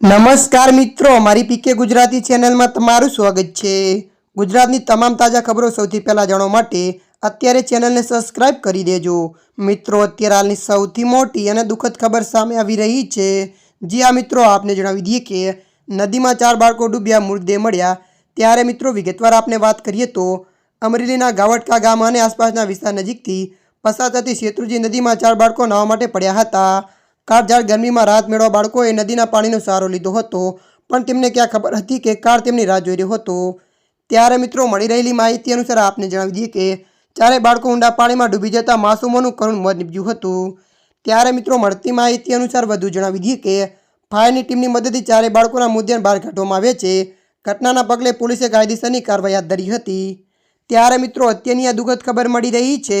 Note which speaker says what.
Speaker 1: નમસ્કાર મિત્રો, મારી પીકે ગુજરાતી ચેનલમાં તમારું સ્વાગત છે. ગુજરાતની તમામ તાજા ખબરો સૌથી પહેલાં જાણવા માટે અત્યારે ચેનલને સબસ્ક્રાઇબ કરી દેજો. મિત્રો, અત્યારે હાલની સૌથી મોટી અને દુઃખદ ખબર સામે આવી રહી છે. જી આ મિત્રો, આપને જણાવી દઈએ કે નદીમાં ચાર બાળકો ડૂબ્યા, મૃતદેહ મળ્યા. ત્યારે મિત્રો, વિગતવાર આપને વાત કરીએ તો અમરેલીના ગાવટકા ગામ અને આસપાસના વિસ્તાર નજીકથી પસાર થતી શેત્રુજી નદીમાં ચાર બાળકો નાહવા માટે પડ્યા હતા. કાળઝાળ ગરમીમાં રાહત મેળવવા બાળકોએ નદીના પાણીનો સહારો લીધો હતો. પણ તેમને ક્યાં ખબર હતી કે કાળ તેમની રાહ જોઈ રહ્યો હતો? ત્યારે મિત્રો મળી રહેલી માહિતી અનુસાર આપને જણાવી દઈએ કે ચારે બાળકો ઊંડા પાણીમાં ડૂબી જતા માસૂમોનું કરુણ મોત નીપજ્યું હતું. ત્યારે મિત્રો મળતી માહિતી અનુસાર વધુ જણાવી દઈએ કે ફાયરની ટીમની મદદથી ચારે બાળકોના મુદ્દે બહાર કાઢવામાં આવે છે. ઘટનાના પગલે પોલીસે કાયદેસરની કાર્યવાહી હાથ ધરી હતી. ત્યારે મિત્રો અત્યારની આ દુઃખદ ખબર મળી રહી છે